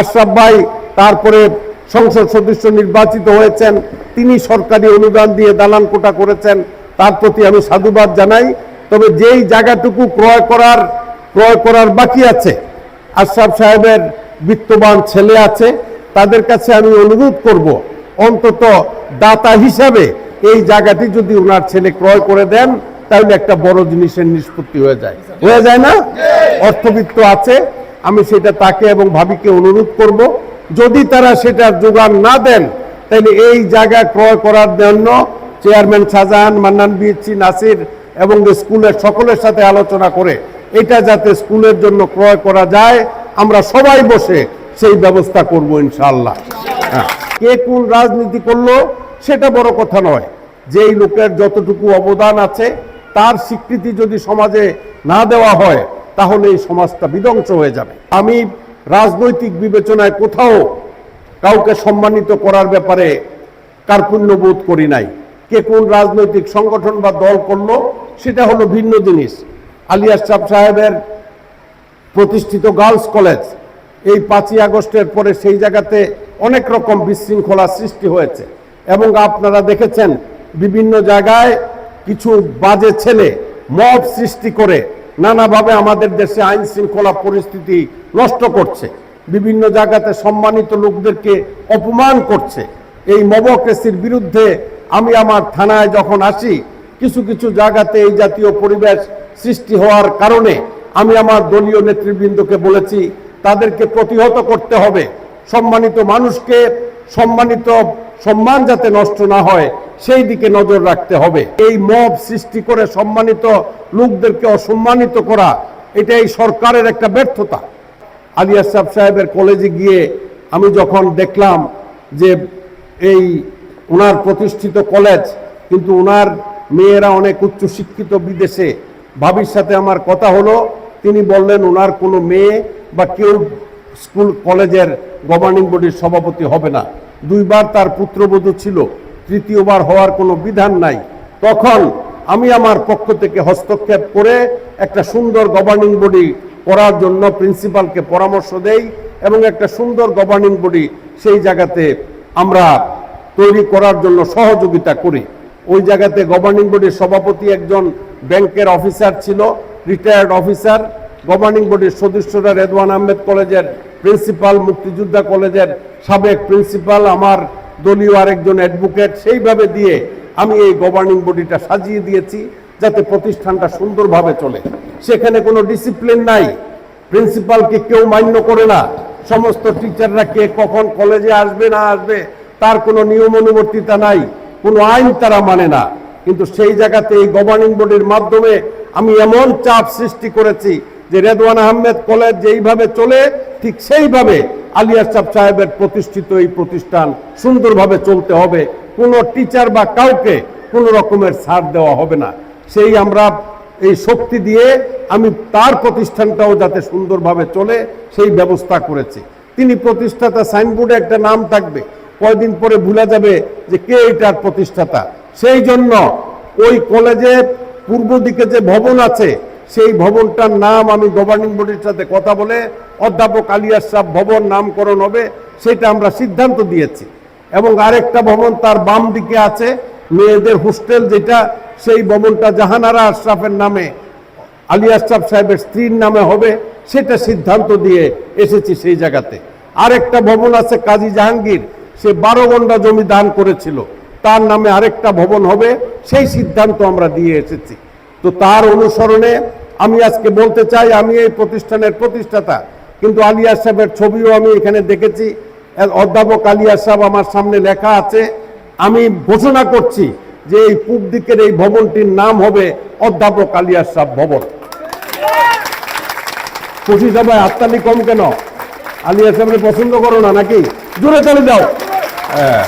আশরাফ ভাই তারপরে সংসদ সদস্য নির্বাচিত হয়েছেন তিনি সরকারি অনুদান দিয়ে দালান কোটা করেছেন তার প্রতি আমি সাধুবাদ জানাই। তবে যেই জায়গাটুকু ক্রয় করার ক্রয় করার বাকি আছে আশরাফ সাহেবের বিত্তবান ছেলে আছে তাদের কাছে আমি অনুরোধ করব অন্তত দাতা হিসাবে এই জায়গাটি যদি ওনার ছেলে ক্রয় করে দেন তাহলে একটা বড় জিনিসের নিষ্পত্তি হয়ে যায়। হয়ে যায় না? অর্থবিত্ত আছে আমি সেটা তাকে এবং ভাবিকে অনুরোধ করব, যদি তারা সেটার যোগান না দেন, তাহলে এই জায়গা ক্রয় করার জন্য চেয়ারম্যান শাহজাহান, মান্নান বিএসসি নাসির এবং স্কুলের সকলের সাথে আলোচনা করে এটা যাতে স্কুলের জন্য ক্রয় করা যায়, আমরা সবাই বসে সেই ব্যবস্থা করব ইনশাল্লাহ হ্যাঁ। কে কোন রাজনীতি করল সেটা বড় কথা নয় যেই লোকের যতটুকু অবদান আছে, তার স্বীকৃতি যদি সমাজে না দেওয়া হয় তাহলে এই সমাজটা বিধ্বংস হয়ে যাবে। আমি রাজনৈতিক বিবেচনায় কোথাও কাউকে সম্মানিত করার ব্যাপারে কার্পুণ্য বোধ করি নাই। কে কোন রাজনৈতিক সংগঠন বা দল করল, সেটা হলো ভিন্ন জিনিস। আলিয়াস সাহ সাহেবের প্রতিষ্ঠিত গার্লস কলেজ, এই পাঁচই আগস্টের পরে সেই জায়গাতে অনেক রকম বিশৃঙ্খলা সৃষ্টি হয়েছে। এবং আপনারা দেখেছেন, বিভিন্ন জায়গায় কিছু বাজে ছেলে মব সৃষ্টি করে নানাভাবে আমাদের দেশে আইন শৃঙ্খলা পরিস্থিতি নষ্ট করছে। বিভিন্ন জায়গাতে সম্মানিত লোকদেরকে অপমান করছে। এই মবক্রেসির বিরুদ্ধে আমি আমার থানায় যখন আসি, কিছু কিছু জায়গাতে এই জাতীয় পরিবেশ সৃষ্টি হওয়ার কারণে আমি আমার দলীয় নেতৃবৃন্দকে বলেছি, তাদেরকে প্রতিহত করতে হবে। সম্মানিত মানুষকে সম্মানিত সম্মান যাতে নষ্ট না হয় সেই দিকে নজর রাখতে হবে। এই মব সৃষ্টি করে সম্মানিত লোকদেরকে অসম্মানিত করা এটা এই সরকারের একটা ব্যর্থতা। আলিয়া আশরাফ সাহেবের কলেজে গিয়ে আমি যখন দেখলাম যে এই ওনার প্রতিষ্ঠিত কলেজ, কিন্তু ওনার মেয়েরা অনেক উচ্চ শিক্ষিত বিদেশে। ভাবির সাথে আমার কথা হলো, তিনি বললেন ওনার কোনো মেয়ে বা কেউ স্কুল কলেজের গভর্নিং বডির সভাপতি হবে না। দুইবার তার পুত্রবধূ ছিল। তৃতীয়বার হওয়ার কোনো বিধান নাই। তখন আমি আমার পক্ষ থেকে হস্তক্ষেপ করে একটা সুন্দর গভর্নিং বডি করার জন্য প্রিন্সিপালকে পরামর্শ দেই এবং একটা সুন্দর গভর্নিং বডি সেই জায়গাতে আমরা তৈরি করার জন্য সহযোগিতা করি। ওই জায়গাতে গভর্নিং বডির সভাপতি একজন ব্যাংকের অফিসার ছিল রিটায়ার্ড অফিসার গভর্নিং বডির সদস্যরা রেদওয়ান আহমেদ কলেজের প্রিন্সিপাল মুক্তিযোদ্ধা কলেজের সাবেক প্রিন্সিপাল আমার দলীয় আরেকজন অ্যাডভোকেট সেইভাবে দিয়ে আমি এই গভর্নিং বডিটা সাজিয়ে দিয়েছি যাতে প্রতিষ্ঠানটা সুন্দরভাবে চলে। সেখানে কোনো ডিসিপ্লিন নাই। প্রিন্সিপালকে কেউ মান্য করে না। সমস্ত টিচাররা কে কখন কলেজে আসবে, না আসবে, তার কোনো নিয়ম অনুবর্তিতা নাই। কোনো আইন তারা মানে না। কিন্তু সেই জায়গাতে এই গভর্নিং বডির মাধ্যমে আমি এমন চাপ সৃষ্টি করেছি যে রেদওয়ান আহমেদ কলেজ যেইভাবে চলে, ঠিক সেইভাবে আলিয়া সাহ সাহেবের প্রতিষ্ঠিত এই প্রতিষ্ঠান সুন্দরভাবে চলতে হবে। কোনো টিচার বা কাউকে কোনো রকমের ছাড় দেওয়া হবে না। সেই আমরা এই শক্তি দিয়ে আমি তার প্রতিষ্ঠানটাও যাতে সুন্দরভাবে চলে, সেই ব্যবস্থা করেছি। তিনি প্রতিষ্ঠাতা সাইনবোর্ডে একটা নাম থাকবে। কয়দিন পরে ভুলা যাবে যে কে এটার প্রতিষ্ঠাতা। সেই জন্য ওই কলেজে পূর্ব দিকে যে ভবন আছে সেই ভবনটার নাম আমি গভর্নিং বডির সাথে কথা বলে অধ্যাপক আলিয়াস সাহ ভবন নামকরণ হবে, সেটা আমরা সিদ্ধান্ত দিয়েছি। এবং আরেকটা ভবন তার বাম দিকে আছে, মেয়েদের হোস্টেল যেটা, সেই ভবনটা জাহানারা আশরাফের নামে আলী আশরাফ সাহেবের স্ত্রীর নামে হবে, সেটা সিদ্ধান্ত দিয়ে এসেছি সেই জায়গাতে। আরেকটা ভবন আছে কাজী জাহাঙ্গীর, সে বারো ঘণ্টা জমি দান করেছিল, তার নামে আরেকটা ভবন হবে, সেই সিদ্ধান্ত আমরা দিয়ে এসেছি। তো তার অনুসরণে আমি আজকে বলতে চাই, আমি এই প্রতিষ্ঠানের প্রতিষ্ঠাতা, কিন্তু আলিয়া সাহেবের ছবিও আমি এখানে দেখেছি। অধ্যাপক আলিয়া সাহেব আমার সামনে লেখা আছে, আমি ঘোষণা করছি যে এই পূব দিকের এই ভবনটির নাম হবে অধ্যাপক আলিয়া সাহেব ভবন। খুশি সবাই, হাততালি কম কেন? আলিয়া সাহেবের পছন্দ করো না নাকি? জোরে চলে যাও হ্যাঁ।